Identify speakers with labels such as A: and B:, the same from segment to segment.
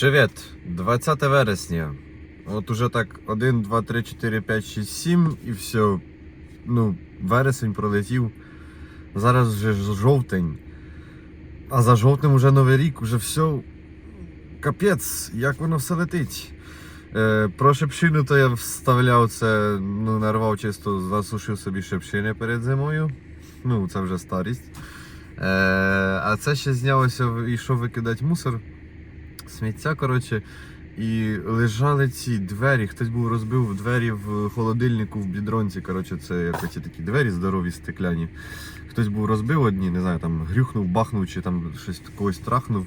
A: Привіт! 20 вересня. От уже так 1, 2, 3, 4, 5, 6, 7 і все. Ну, вересень пролетів. Зараз вже жовтень. А за жовтнем уже новий рік, уже все. Капець, як воно все летить. Е, про шепшину то я вставляв це, ну, нарвав чисто, засушив собі шепшини перед зимою. Ну, це вже старість. Е, а це ще знялося, йшов викидати мусор сміття, коротше, і лежали ці двері. Хтось був розбив двері в холодильнику в бідронці. Коротше, це як оці такі двері здорові, стекляні. Хтось був розбив одні, не знаю, там грюхнув, бахнув чи там щось когось трахнув.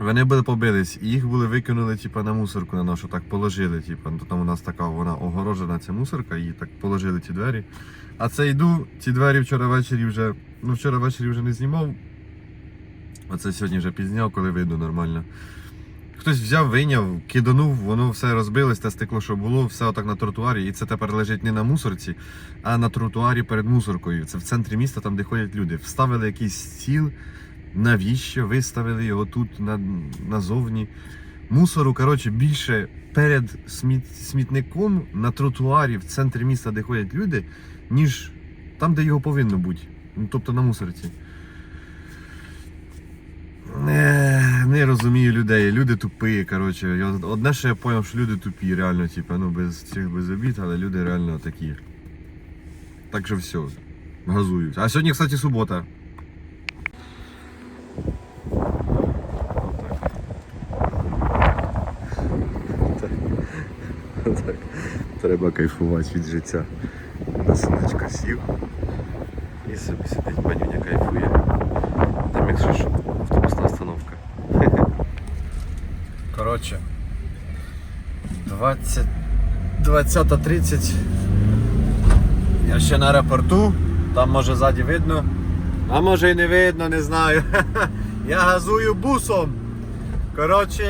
A: Вони були побились, і їх були викинули типу, на мусорку на нашу, так положили. Типу, там у нас така вона огорожена ця мусорка, і так положили ті двері. А це йду, ті двері вчора ввечері вже. Ну, вчора ввечері вже не знімав. Оце сьогодні вже пізняв, коли вийду нормально. Хтось взяв, вийняв, киданув, воно все розбилось, те стекло, що було, все отак на тротуарі. І це тепер лежить не на мусорці, а на тротуарі перед мусоркою. Це в центрі міста, там, де ходять люди. Вставили якийсь стіл, навіщо? Виставили його тут на, назовні. Мусору, коротше, більше перед сміт, смітником на тротуарі в центрі міста, де ходять люди, ніж там, де його повинно бути. Ну, тобто на мусорці. Не, розумію людей. Люди тупі, коротше. Я- Одне, що я зрозумів, що люди тупі, реально, типу, ну без цих без обід, але люди реально такі. Так що все. Газують. А сьогодні, кстати, субота. Треба кайфувати від життя. На сонечко сів. І собі сидить панюня кайфує. Там якщо що, Коротше. 20... 20.30. Я ще на аеропорту. Там може ззаді видно. А може і не видно, не знаю. Я газую бусом. Коротше,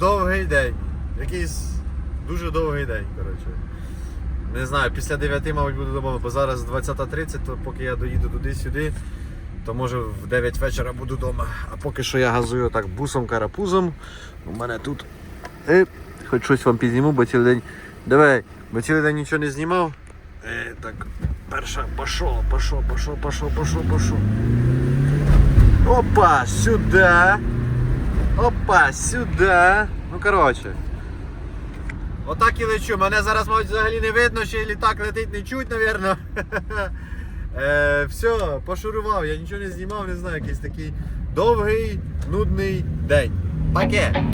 A: довгий день. Якийсь дуже довгий день, коротше. Не знаю, після 9, мабуть, буду вдома, бо зараз 20.30, то поки я доїду туди-сюди, то може в 9 вечора буду вдома. А поки що я газую так бусом-карапузом. У мене тут. Е, хоч щось вам підзніму, бо цілий день. Давай, бо цілий день нічого не знімав. Е, так, перша, пошов, пошов, пошов, пошов, пошов, пошов. Опа, сюди. Опа, сюди. Ну, коротше. Отак і лечу. Мене зараз, мабуть, взагалі не видно, ще й літак летить не чуть, напевно. Е, все, пошурував, я нічого не знімав, не знаю, якийсь такий довгий, нудний день. Таке.